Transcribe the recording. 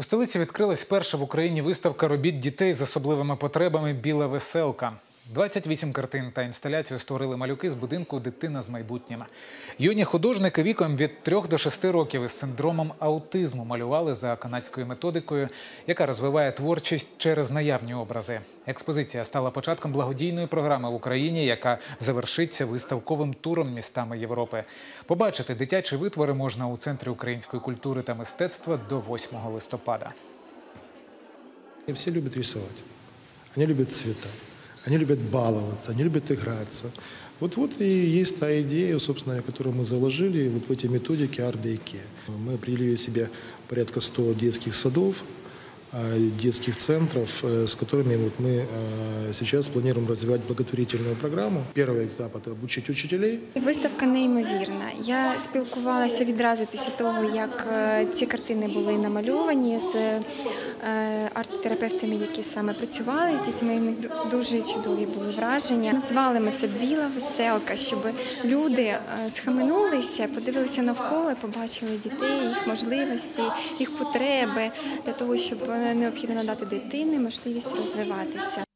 У столиці відкрилась перша в Україні виставка робіт дітей з особливими потребами Біла веселка. 28 картин та інсталяцію створили малюки з будинку Дитина з майбутнім. Юні художники віком від 3 до 6 років із синдромом аутизму малювали за канадською методикою, яка розвиває творчість через наявні образи. Експозиція стала початком благодійної програми в Україні, яка завершиться виставковим туром містами Європи. Побачити дитячі витвори можна у центрі української культури та мистецтва до 8 листопада. И все любят рисовать. Они любят цвета. Они любят баловаться, они любят играться. Вот-вот и есть та идея, собственно, которую мы заложили вот в эти методики Daycare. Мы определили себе порядка 100 детских садов, детских центров, э, с которыми вот мы э, сейчас планируем развивать благотворительную программу. Первый этап – это обучить учителей, Виставка неймовірна. Я спілкувалася відразу після того, як е, ці картини були намальовані з е, арт-терапевтами, які саме працювали з дітьми. Ми ду- дуже чудові були враження. Назвали ми це біла веселка, щоб люди е, схаменулися, подивилися навколо, побачили дітей, їх можливості, їх потреби для того, щоб е, необхідно надати дитині можливість розвиватися.